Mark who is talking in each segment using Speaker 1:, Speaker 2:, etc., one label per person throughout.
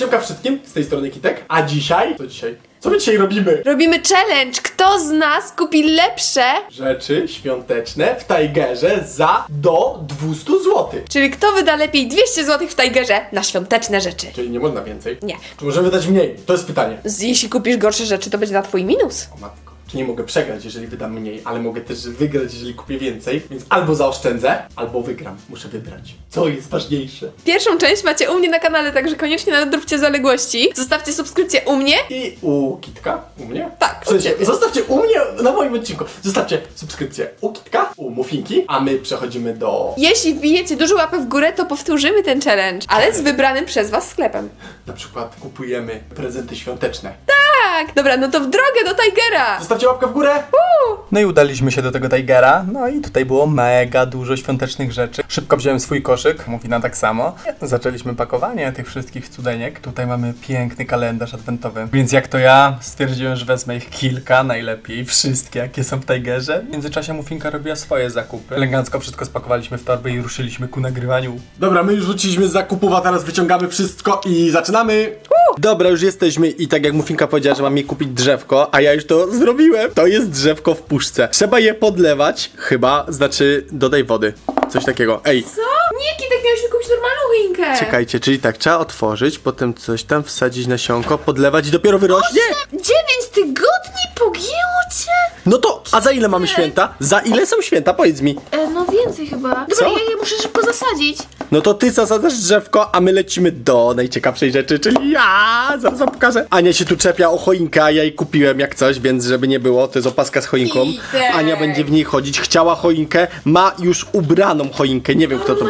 Speaker 1: Siemka wszystkim, z tej strony Kitek, a dzisiaj, co dzisiaj? Co my dzisiaj robimy?
Speaker 2: Robimy challenge. Kto z nas kupi lepsze?
Speaker 1: Rzeczy świąteczne w Tigerze za do 200 zł.
Speaker 2: Czyli kto wyda lepiej 200 zł w Tigerze na świąteczne rzeczy?
Speaker 1: Czyli nie można więcej.
Speaker 2: Nie.
Speaker 1: Czy możemy dać mniej? To jest pytanie.
Speaker 2: Z- Jeśli kupisz gorsze rzeczy, to będzie na twój minus.
Speaker 1: O matko. Nie mogę przegrać, jeżeli wydam mniej, ale mogę też wygrać, jeżeli kupię więcej, więc albo zaoszczędzę, albo wygram. Muszę wybrać. Co jest ważniejsze?
Speaker 2: Pierwszą część macie u mnie na kanale, także koniecznie nadróbcie zaległości. Zostawcie subskrypcję u mnie.
Speaker 1: I u Kitka? U mnie?
Speaker 2: Tak,
Speaker 1: W sensie,
Speaker 2: ciebie.
Speaker 1: zostawcie u mnie na moim odcinku. Zostawcie subskrypcję u Kitka, u Mufinki, a my przechodzimy do
Speaker 2: Jeśli wbijecie dużo łapę w górę, to powtórzymy ten challenge, ale z wybranym przez was sklepem.
Speaker 1: na przykład kupujemy prezenty świąteczne.
Speaker 2: Tak, dobra, no to w drogę do Tigera!
Speaker 1: Zostawcie łapkę w górę!
Speaker 3: No i udaliśmy się do tego Tigera, no i tutaj było mega dużo świątecznych rzeczy. Szybko wziąłem swój koszyk, Mufina tak samo. Zaczęliśmy pakowanie tych wszystkich cudeniek. Tutaj mamy piękny kalendarz adwentowy, więc jak to ja stwierdziłem, że wezmę ich kilka, najlepiej wszystkie, jakie są w Tigerze. W międzyczasie Mufinka robiła swoje zakupy. Elegancko wszystko spakowaliśmy w torby i ruszyliśmy ku nagrywaniu.
Speaker 1: Dobra, my już wróciliśmy z zakupów, a teraz wyciągamy wszystko i zaczynamy! Dobra, już jesteśmy i tak jak Mufinka powiedziała, że jej kupić drzewko, a ja już to zrobiłem. To jest drzewko w puszce. Trzeba je podlewać, chyba, znaczy dodaj wody. Coś takiego. Ej,
Speaker 2: Co? Nie, Kitek, miałeś mi kupić normalną choinkę.
Speaker 1: czekajcie, czyli tak, trzeba otworzyć, potem coś tam wsadzić nasionko, podlewać i dopiero wyrośnie?
Speaker 2: Dziewięć tygodni?
Speaker 1: No to, a za ile mamy święta? Za ile są święta? Powiedz mi.
Speaker 4: E, no więcej chyba. Dobra,
Speaker 1: Co?
Speaker 4: ja je muszę szybko zasadzić.
Speaker 1: No to ty zasadzasz drzewko, a my lecimy do najciekawszej rzeczy, czyli ja! Zaraz wam pokażę. Ania się tu czepia o choinkę, a ja jej kupiłem jak coś, więc żeby nie było, to jest opaska z choinką. Ania będzie w niej chodzić, chciała choinkę, ma już ubraną choinkę, nie wiem kto to...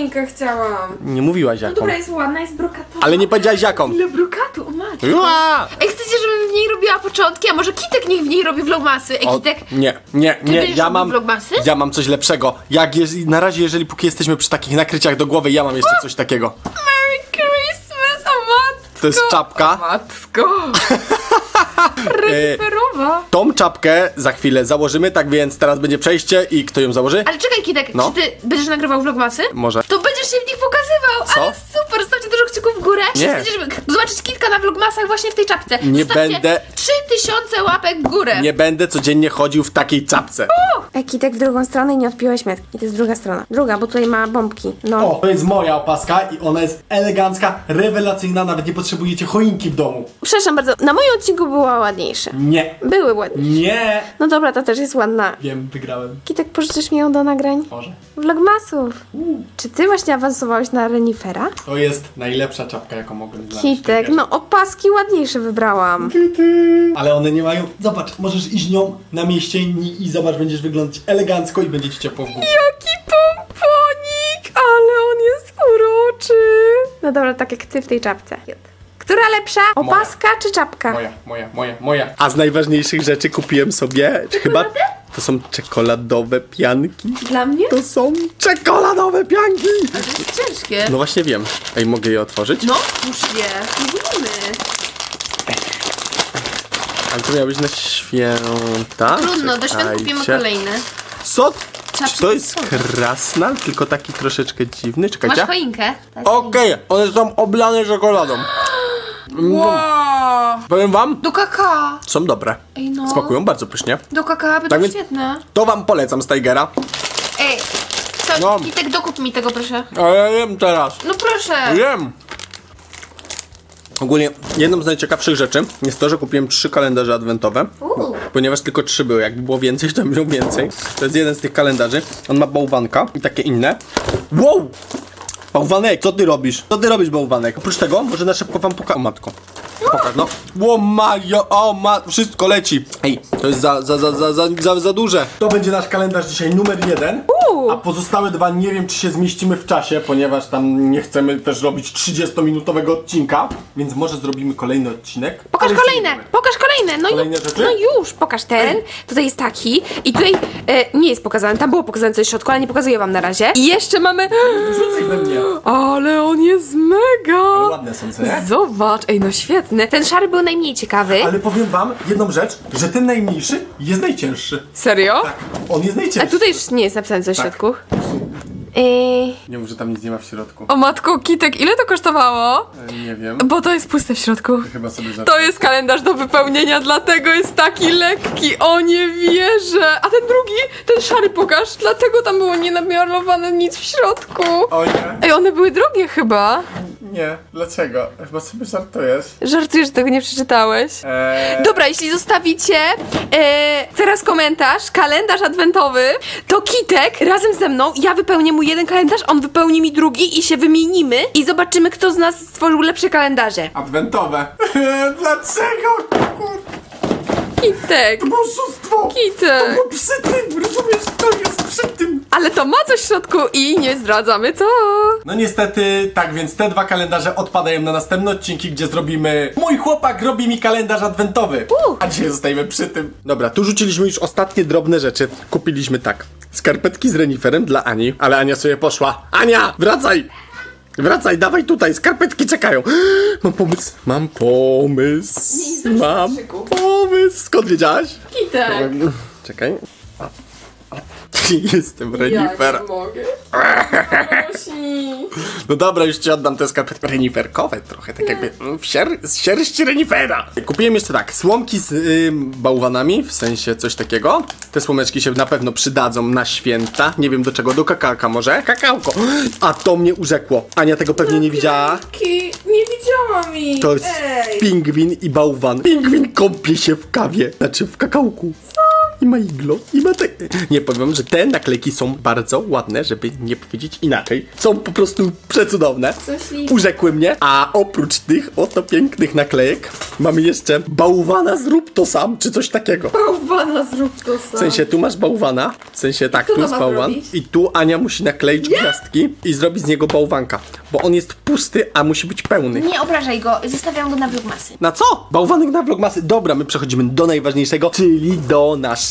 Speaker 2: choinkę chciałam.
Speaker 1: Nie mówiłaś
Speaker 2: No
Speaker 1: jaką.
Speaker 2: dobra, jest ładna, jest brokatowa.
Speaker 1: Ale nie powiedziałaś jaką.
Speaker 4: Ile brokatu, o matko.
Speaker 1: Ua!
Speaker 4: Ej, chcecie, żebym w niej robiła początki? A może Kitek niech w niej robi vlogmasy? Ej,
Speaker 1: O,
Speaker 4: Kitek,
Speaker 1: nie, nie, nie,
Speaker 4: będziesz
Speaker 1: ja
Speaker 4: robił
Speaker 1: mam,
Speaker 4: vlogmasy?
Speaker 1: ja mam coś lepszego. Jak jest, na razie, jeżeli póki jesteśmy przy takich nakryciach do głowy, ja mam jeszcze coś takiego.
Speaker 2: Merry Christmas, a matko.
Speaker 1: To jest czapka.
Speaker 2: Matko.
Speaker 1: E,
Speaker 2: Ferowa.
Speaker 1: tą czapkę za chwilę założymy, tak więc teraz będzie przejście i kto ją założy?
Speaker 4: ale czekaj Kitek,
Speaker 1: No.
Speaker 4: czy ty będziesz nagrywał vlogmasy?
Speaker 1: Może.
Speaker 4: To będziesz się w nich pokazywał,
Speaker 1: Co?
Speaker 4: ale super, stawcie dużo kciuków w górę.
Speaker 1: Nie.
Speaker 4: Żeby zobaczyć Kitka na vlogmasach właśnie w tej czapce.
Speaker 1: Nie
Speaker 4: Zostawcie
Speaker 1: będę-
Speaker 4: 3000 łapek w górę.
Speaker 1: Nie będę codziennie chodził w takiej czapce.
Speaker 5: Kitek w drugą stronę i nie odpiłeś metki. I to jest druga strona. Druga, bo tutaj ma bombki. No.
Speaker 1: O, to jest moja opaska i ona jest elegancka, rewelacyjna, nawet nie potrzebujecie choinki w domu.
Speaker 5: Przepraszam bardzo, na moim odcinku była ładniejsza.
Speaker 1: Nie.
Speaker 5: Były ładniejsze.
Speaker 1: Nie.
Speaker 5: No dobra, ta też jest ładna.
Speaker 1: Wiem, wygrałem.
Speaker 5: Kitek, pożyczysz mi ją do nagrań?
Speaker 1: Może.
Speaker 5: Vlogmasów. Czy ty właśnie awansowałeś na renifera?
Speaker 1: To jest najlepsza czapka, jaką mogłem znaleźć.
Speaker 5: Kitek, no opaski ładniejsze wybrałam.
Speaker 1: Ale one nie mają... Zobacz, możesz iść nią na mieście i, i zobacz, będziesz wyglądać elegancko i będzie ci ciepło w głowie.
Speaker 5: Jaki pomponik, ale on jest uroczy. No dobra, tak jak ty w tej czapce. Która lepsza? Opaska czy czapka?
Speaker 1: Moja, moja, moja, moja. A z najważniejszych rzeczy kupiłem sobie... Chyba... To są czekoladowe pianki.
Speaker 2: Dla mnie?
Speaker 1: To są czekoladowe pianki!
Speaker 4: To jest ciężkie.
Speaker 1: No właśnie wiem. Ej, mogę je otworzyć?
Speaker 4: No, już je. Spróbujmy.
Speaker 1: Ale to miało być na święta?
Speaker 4: Trudno, do świąt kupimy
Speaker 1: Czekajcie.
Speaker 4: kolejne.
Speaker 1: Co?
Speaker 4: Trzeba
Speaker 1: Czy to jest
Speaker 4: przypisać.
Speaker 1: krasnal? Tylko taki troszeczkę dziwny?
Speaker 4: Masz
Speaker 1: Czekajcie.
Speaker 4: choinkę? Jest
Speaker 1: Okej, one są oblane czekoladą.
Speaker 2: Wow.
Speaker 1: Powiem wam,
Speaker 4: Do kaka.
Speaker 1: są dobre.
Speaker 4: Ej no.
Speaker 1: Smakują bardzo pysznie.
Speaker 4: Do kaka będą
Speaker 1: Tak więc-
Speaker 4: świetne.
Speaker 1: To wam polecam z Tigera.
Speaker 4: Ej, co,
Speaker 1: No.
Speaker 4: Kitek, dokup mi tego proszę.
Speaker 1: Ale ja jem teraz.
Speaker 4: No proszę.
Speaker 1: Jem. Ogólnie jedną z najciekawszych rzeczy jest to, że kupiłem trzy kalendarze adwentowe.
Speaker 4: Uuu.
Speaker 1: Ponieważ tylko trzy były, jakby było więcej, to bym wziął więcej. To jest jeden z tych kalendarzy. On ma bałwanka i takie inne. Wow! Bałwanek, co ty robisz? Co ty robisz, bałwanek? Oprócz tego, może na szybko wam pokażę. O matko. Pokaż, no. Ło majo, o ma, wszystko leci. Ej, to jest za, za, za, za, za, za, za duże. To będzie nasz kalendarz dzisiaj numer jeden. A pozostałe dwa nie wiem, czy się zmieścimy w czasie, ponieważ tam nie chcemy też robić 30-minutowego odcinka. Więc może zrobimy kolejny odcinek.
Speaker 5: Pokaż
Speaker 1: Ale jeszcze
Speaker 5: kolejne,
Speaker 1: wiemy.
Speaker 5: pokaż kolejne. No,
Speaker 1: Kolejne
Speaker 5: i,
Speaker 1: rzeczy?
Speaker 5: no już, pokaż ten. Tutaj jest taki. I tutaj e, nie jest pokazane. Tam było pokazane coś w środku, ale nie pokazuję wam na razie. I jeszcze mamy...
Speaker 1: Rzucaj we mnie.
Speaker 5: Ale on jest mega!
Speaker 1: Ładne są, co nie?
Speaker 5: Zobacz, ej no świetny. Ten szary był najmniej ciekawy.
Speaker 1: Ale powiem wam jedną rzecz, że ten najmniejszy jest najcięższy.
Speaker 5: Serio?
Speaker 1: Tak, on jest
Speaker 5: A
Speaker 1: najcięższy.
Speaker 5: tutaj już nie jest napisane coś w
Speaker 1: Tak.
Speaker 5: środku. Yy,
Speaker 1: Nie mów, że tam nic nie ma w środku.
Speaker 2: O matko, Kitek, ile to kosztowało?
Speaker 1: E, Nie wiem.
Speaker 2: Bo to jest puste w środku.
Speaker 1: Chyba sobie
Speaker 2: To jest kalendarz do wypełnienia, dlatego jest taki lekki. O nie wierzę. A ten drugi, ten szary pokaż, dlatego tam było nie namalowane nic w środku.
Speaker 1: O nie,
Speaker 2: Ej, one były drogie chyba.
Speaker 1: Nie, dlaczego? Chyba sobie żartujesz.
Speaker 2: Żartujesz, że tego nie przeczytałeś.
Speaker 1: Eee,
Speaker 2: Dobra, jeśli zostawicie e, teraz komentarz, kalendarz adwentowy, to Kitek razem ze mną, ja wypełnię mu jeden kalendarz, on wypełni mi drugi i się wymienimy i zobaczymy, kto z nas stworzył lepsze kalendarze.
Speaker 1: adwentowe. dlaczego? Kurde,
Speaker 2: Kitek,
Speaker 1: oszustwo!
Speaker 2: Kitek.
Speaker 1: Bo przy tym, rozumiesz, to jest przy tym.
Speaker 2: Ale to ma coś w środku i nie zdradzamy co.
Speaker 1: No niestety, tak więc te dwa kalendarze odpadają na następne odcinki, gdzie zrobimy Mój chłopak robi mi kalendarz adwentowy. A dzisiaj zostajemy przy tym. Dobra, tu rzuciliśmy już ostatnie drobne rzeczy. Kupiliśmy tak. Skarpetki z reniferem dla Ani, ale Ania sobie poszła. Ania, wracaj! Wracaj, dawaj tutaj, skarpetki czekają. Mam pomysł, mam pomysł. Mam pomysł. Skąd wiedziałaś?
Speaker 2: Kitek.
Speaker 1: Czekaj. Jestem renifer.
Speaker 2: mogę.
Speaker 1: No dobra, już ci oddam te skarpetki reniferkowe trochę, tak jakby mm, w sier z sierści renifera. Kupiłem jeszcze tak, słomki z y, bałwanami, w sensie coś takiego. Te słomeczki się na pewno przydadzą na święta. Nie wiem do czego, do kakałka może? Kakałko. A to mnie urzekło. Ania tego pewnie nie widziała.
Speaker 2: Nie widziałam ich.
Speaker 1: To jest pingwin i bałwan. Pingwin kąpie się w kawie, znaczy w kakałku. I ma iglo, i ma te... Nie powiem, że te naklejki są bardzo ładne, żeby nie powiedzieć inaczej. Są po prostu przecudowne. Urzekły mnie. A oprócz tych oto pięknych naklejek mamy jeszcze bałwana zrób to sam, czy coś takiego.
Speaker 2: Bałwana zrób to
Speaker 1: W
Speaker 2: sam.
Speaker 1: sensie tu masz bałwana, w sensie tak, tu
Speaker 2: to
Speaker 1: jest
Speaker 2: ma
Speaker 1: bałwan
Speaker 2: zrobić?
Speaker 1: i tu Ania musi nakleić gwiazdki i zrobić z niego bałwanka, bo on jest pusty, a musi być pełny.
Speaker 4: Nie obrażaj go, zostawiam go na vlogmasy.
Speaker 1: Na co? Bałwanek na vlogmasy. Dobra, my przechodzimy do najważniejszego, czyli do naszego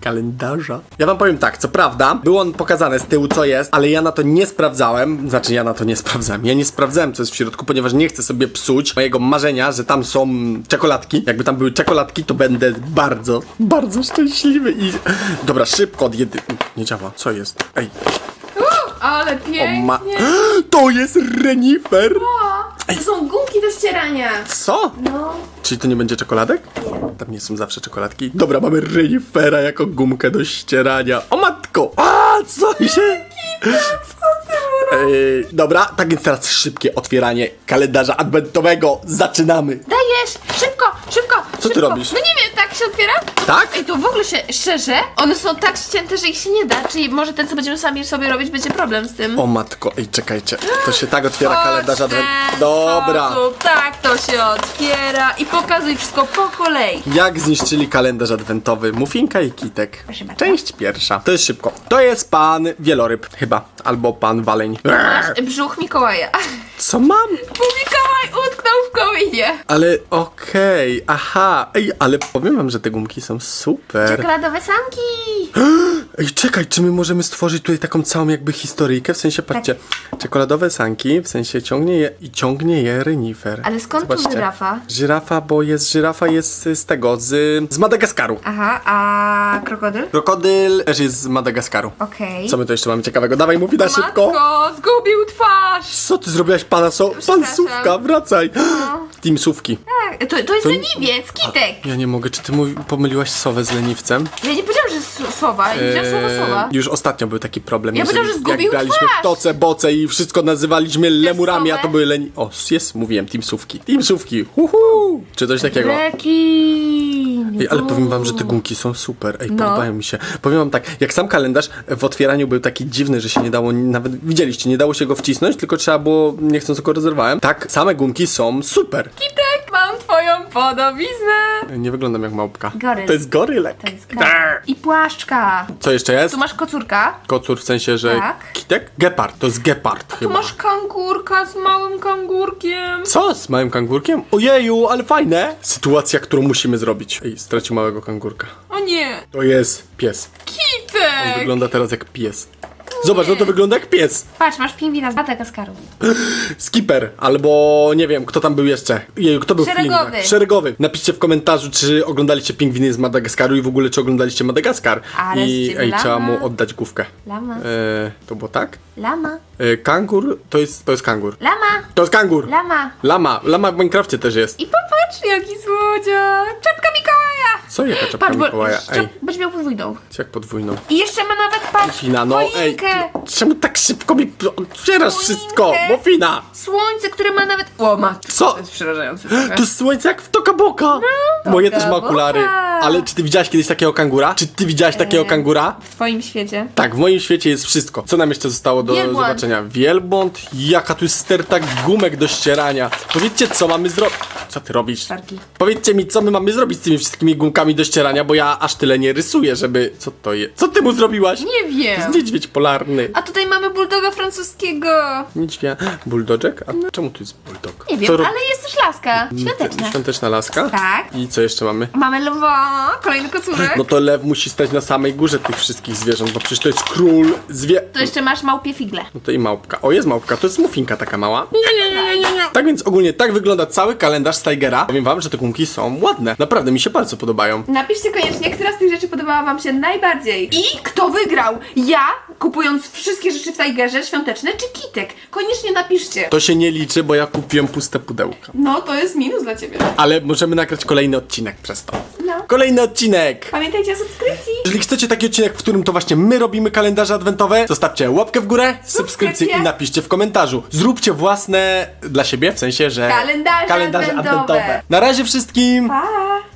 Speaker 1: kalendarza. Ja wam powiem tak, co prawda, było on pokazane z tyłu co jest, ale ja na to nie sprawdzałem, znaczy ja na to nie sprawdzałem. Ja nie sprawdzałem co jest w środku, ponieważ nie chcę sobie psuć mojego marzenia, że tam są czekoladki. Jakby tam były czekoladki, to będę bardzo, bardzo szczęśliwy i... Dobra, szybko od jedy... Nie działa, co jest? Ej,
Speaker 2: Ale
Speaker 1: o
Speaker 2: pięknie.
Speaker 1: ma... To jest renifer!
Speaker 5: To są gumki do ścierania.
Speaker 1: Co?
Speaker 5: No.
Speaker 1: Czyli to nie będzie czekoladek? Tam nie są zawsze czekoladki. Dobra, mamy renifera jako gumkę do ścierania. O matko! A co się... Ej, dobra, tak więc teraz szybkie otwieranie kalendarza adwentowego. Zaczynamy.
Speaker 4: Dajesz! Szybko!
Speaker 1: Co ty robisz?
Speaker 4: No nie wiem, tak się otwiera?
Speaker 1: Tak?
Speaker 4: Ej, to w ogóle się, szczerze, one są tak ścięte, że ich się nie da. Czyli może ten, co będziemy sami sobie robić, będzie problem z tym.
Speaker 1: O matko, ej, czekajcie. To się tak otwiera kalendarz
Speaker 2: Chodź ten
Speaker 1: adwentowego. Dobra.
Speaker 2: sposób, Tak to się otwiera i pokazuj wszystko po kolei.
Speaker 1: Jak zniszczyli kalendarz adwentowy Mufinka i Kitek?
Speaker 4: Proszę bardzo.
Speaker 1: Część pierwsza. To jest szybko. To jest pan wieloryb, chyba. Albo pan waleń.
Speaker 4: Brzuch Mikołaja.
Speaker 1: Co mam?
Speaker 4: Bo Mikołaj utknął w kominie.
Speaker 1: Ale okej, aha. Ej, ale powiem wam, że te gumki są super.
Speaker 4: Czekoladowe sanki.
Speaker 1: Ej, czekaj, czy my możemy stworzyć tutaj taką całą jakby historyjkę? W sensie, patrzcie, czekoladowe sanki, w sensie ciągnie je i ciągnie je renifer.
Speaker 4: Ale skąd tu żyrafa?
Speaker 1: Żyrafa, bo jest, żyrafa jest z tego, z, z Madagaskaru.
Speaker 4: Aha, a krokodyl?
Speaker 1: Krokodyl też jest z Madagaskaru.
Speaker 4: Okej.
Speaker 1: Co my tu jeszcze mamy ciekawego? Dawaj, mówi na szybko.
Speaker 2: Matko, zgubił twarz.
Speaker 1: Co ty zrobiłaś, pana so... Pan Sówka, wracaj. Team Sówki.
Speaker 4: Tak, to, to jest leniwiec, kitek.
Speaker 1: Ja nie mogę, czy ty mówi, pomyliłaś sowę z leniwcem?
Speaker 4: Ja nie powiedziałam, że s- słowa, nie powiedziałam słowa
Speaker 1: Eee. Już ostatnio był taki problem.
Speaker 4: Ja
Speaker 1: jeżeli-
Speaker 4: powiedziałam, że
Speaker 1: Jak
Speaker 4: zgubił
Speaker 1: graliśmy
Speaker 4: twarz.
Speaker 1: w toce, boce i wszystko nazywaliśmy lemurami, a to
Speaker 4: sowę?
Speaker 1: były leni... O, jest, mówiłem, teamsówki. Teamsówki, uhu! Czy coś takiego.
Speaker 4: Rekin.
Speaker 1: Ej, ale powiem wam, że te gumki są super.
Speaker 4: No.
Speaker 1: Ej, podobają mi się. Powiem wam tak, jak sam kalendarz w otwieraniu był taki dziwny, że się nie dało, nawet widzieliście, nie dało się go wcisnąć, tylko trzeba było, nie chcąc go rozerwałem. Tak, same gumki są super.
Speaker 2: Kitek, mam twoją podobiznę.
Speaker 1: Nie wyglądam jak małpka.
Speaker 4: Goryl.
Speaker 1: To jest gorylek.
Speaker 4: To jest. I płaszczka.
Speaker 1: Co jeszcze jest?
Speaker 4: Tu masz kocurka.
Speaker 1: Kocur w sensie, że
Speaker 4: Tak.
Speaker 1: kitek? Gepard, to jest gepard
Speaker 2: Tu
Speaker 1: chyba.
Speaker 2: masz kangurka z małym kangurkiem.
Speaker 1: Co? Z małym kangurkiem? Ojeju, ale fajne! Sytuacja, którą musimy zrobić. Ej, stracił małego kangurka.
Speaker 2: O nie,
Speaker 1: To jest pies. On
Speaker 2: Kitek.
Speaker 1: wygląda teraz jak pies. Zobacz, no to wygląda jak pies.
Speaker 4: Patrz, masz pingwina z Madagaskaru.
Speaker 1: Skipper, albo nie wiem, kto tam był jeszcze. Jeju, kto był
Speaker 4: Szeregowy.
Speaker 1: w pingwinach? Szeregowy. Napiszcie w komentarzu, czy oglądaliście pingwiny z Madagaskaru i w ogóle, czy oglądaliście Madagaskar.
Speaker 4: Ale z
Speaker 1: I ej,
Speaker 4: lama.
Speaker 1: trzeba mu oddać główkę.
Speaker 4: Lama.
Speaker 1: E, to było tak?
Speaker 4: Lama.
Speaker 1: E, kangur to jest, to jest kangur.
Speaker 4: Lama.
Speaker 1: To jest kangur.
Speaker 4: Lama.
Speaker 1: Lama. Lama w Minecrafcie też jest.
Speaker 4: I popatrz, jaki słodziak. Czapka Mikołaja.
Speaker 1: Co jaka czapka
Speaker 4: Patrz, bo,
Speaker 1: Mikołaja? Ej,
Speaker 4: będziesz miał podwójną.
Speaker 1: jak podwójną.
Speaker 4: I jeszcze ma nawet, patrz,
Speaker 1: Fina, no ej,
Speaker 4: choinkę.
Speaker 1: czemu tak szybko mi otwierasz wszystko? Mofina!
Speaker 4: Słońce, które ma nawet... O, ma.
Speaker 1: Co?
Speaker 4: To jest przerażające. trochę.
Speaker 1: To jest słońce jak w Toka Boka! Moje też ma
Speaker 4: Toka
Speaker 1: okulary.
Speaker 4: Boka.
Speaker 1: Ale czy ty widziałaś kiedyś takiego kangura? Czy ty widziałaś takiego kangura?
Speaker 4: W twoim świecie.
Speaker 1: Tak, w moim świecie jest wszystko. Co nam jeszcze zostało do
Speaker 4: Wielbłąd.
Speaker 1: zobaczenia? Wielbłąd? Jaka tu jest sterta gumek do ścierania. Powiedzcie, co mamy zrobić. Co ty robisz?
Speaker 4: Szarki.
Speaker 1: Powiedzcie mi, co my mamy zrobić z tymi wszystkimi gumkami do ścierania, bo ja aż tyle nie rysuję, żeby... Co to jest? Co ty mu zrobiłaś?
Speaker 4: Nie
Speaker 1: To
Speaker 4: wiem.
Speaker 1: jest niedźwiedź polarny.
Speaker 4: A tutaj mamy bulldoga francuskiego.
Speaker 1: Niedźwiedź... Bulldogek? A czemu tu jest bulldog?
Speaker 4: Nie wiem,
Speaker 1: Co ro-
Speaker 4: ale jest też laska. Świąteczna.
Speaker 1: Świąteczna laska?
Speaker 4: Tak.
Speaker 1: I co jeszcze mamy?
Speaker 4: Mamy lwa, kolejny kocurek.
Speaker 1: No to lew musi stać na samej górze tych wszystkich zwierząt, bo przecież to jest król zwie...
Speaker 4: To jeszcze masz małpie figle.
Speaker 1: No to i małpka. O, jest małpka, to jest mufinka taka mała. Nie, nie, nie, nie, nie. Tak więc ogólnie tak wygląda cały kalendarz z Tigera. Powiem wam, że te gumki są ładne. Naprawdę mi się bardzo podobają.
Speaker 2: Napiszcie koniecznie, która z tych rzeczy podobała wam się najbardziej. I kto wygrał? Ja, kupując wszystkie rzeczy w Tigerze świąteczne, czy Kitek? Koniecznie napiszcie.
Speaker 1: To się nie liczy, bo ja kupiłem puste pudełka.
Speaker 2: No, to jest minus dla ciebie.
Speaker 1: Ale możemy nagrać kolejny odcinek przez to. Kolejny odcinek!
Speaker 2: Pamiętajcie o subskrypcji.
Speaker 1: Jeżeli chcecie taki odcinek, w którym to właśnie my robimy kalendarze adwentowe, zostawcie łapkę w górę, subskrypcję i napiszcie w komentarzu. Zróbcie własne dla siebie, w sensie, że
Speaker 2: Kalendarze adwentowe.
Speaker 1: Na razie wszystkim!
Speaker 2: Pa!